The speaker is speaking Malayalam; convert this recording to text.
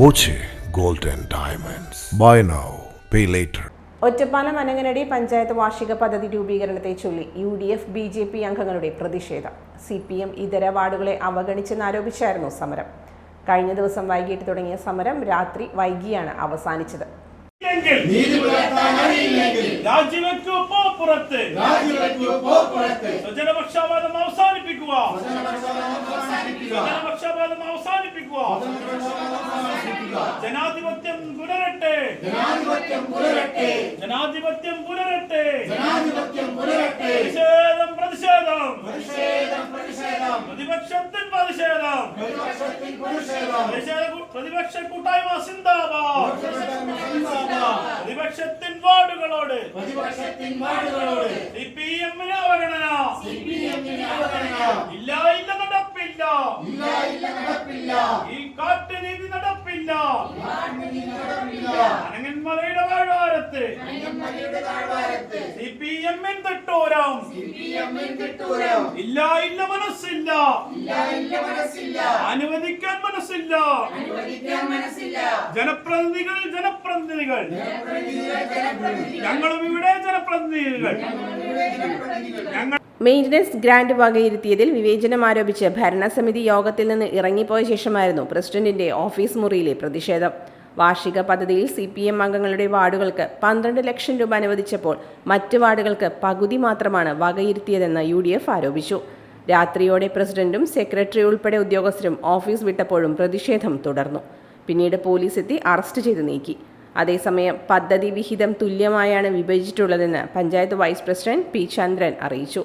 Boche gold and diamonds. Buy now pay later Ottapalam Ananganadi panchayat വാർഷിക പദ്ധതി രൂപീകരണത്തെ ചൊല്ലി U D F B J P അംഗങ്ങളുടെ പ്രതിഷേധം. സി പി എം ഇതര വാർഡുകളെ അവഗണിച്ചെന്നാരോപിച്ചായിരുന്നു സമരം. കഴിഞ്ഞ ദിവസം വൈകിട്ട് തുടങ്ങിയ സമരം രാത്രി വൈകിയാണ് അവസാനിച്ചത്. സ്വജനപക്ഷപാതം അവസാനിപ്പിക്കുക. അവസാനിപ്പിക്കുക. അവസാനിപ്പിക്കുക. ജനാധിപത്യം പുലരട്ടെ. ജനാധിപത്യം പുലരട്ടെ. ജനാധിപത്യം പുലരട്ടെ. ജനാധിപത്യം പുലരട്ടെ. പ്രതിഷേധം പ്രതിഷേധം. പ്രതിഷേധം പ്രതിഷേധം. പ്രതിപക്ഷത്തിൻ പ്രതിഷേധം. പ്രതിപക്ഷത്തിൽ പ്രതിഷേധം. പ്രതിപക്ഷ കൂട്ടായ്മ സിന്ദാബാദ്. പ്രതിപക്ഷത്തിൻ വാർഡുകളോട്. പ്രതിപക്ഷത്തിൻ വാർഡുകളോട്. സി പി എമ്മിന് അവഗണന. സി പി എമ്മിന് ഇല്ല നടപ്പില്ല അനങ്ങന്മലയുടെ താഴ്വാരത്ത്. സി പി എമ്മിൻ തൊട്ടോരം. ഇല്ല ഇല്ല മനസ്സില്ല. അനുവദിക്കാൻ മനസ്സില്ല. ജനപ്രതിനിധികൾ ജനപ്രതിനിധികൾ. ഞങ്ങളും ഇവിടെ ജനപ്രതിനിധികൾ. ഞങ്ങൾ മെയിന്റനൻസ് ഗ്രാന്റ് വകയിരുത്തിയതിൽ വിവേചനം ആരോപിച്ച് ഭരണസമിതി യോഗത്തിൽ നിന്ന് ഇറങ്ങിപ്പോയ ശേഷമായിരുന്നു പ്രസിഡന്റിന്റെ ഓഫീസ് മുറിയിലെ പ്രതിഷേധം. വാർഷിക പദ്ധതിയിൽ സി പി എം അംഗങ്ങളുടെ വാർഡുകൾക്ക് പന്ത്രണ്ട് ലക്ഷം രൂപ അനുവദിച്ചപ്പോൾ മറ്റ് വാർഡുകൾക്ക് പകുതി മാത്രമാണ് വകയിരുത്തിയതെന്ന് യു ഡി എഫ് ആരോപിച്ചു. രാത്രിയോടെ പ്രസിഡന്റും സെക്രട്ടറി ഉൾപ്പെടെ ഉദ്യോഗസ്ഥരും ഓഫീസ് വിട്ടപ്പോഴും പ്രതിഷേധം തുടർന്നു. പിന്നീട് പോലീസ് എത്തി അറസ്റ്റ് ചെയ്ത് നീക്കി. അതേസമയം പദ്ധതി വിഹിതം തുല്യമായാണ് വിഭജിച്ചിട്ടുള്ളതെന്ന് panchayat vice president P Chandran അറിയിച്ചു.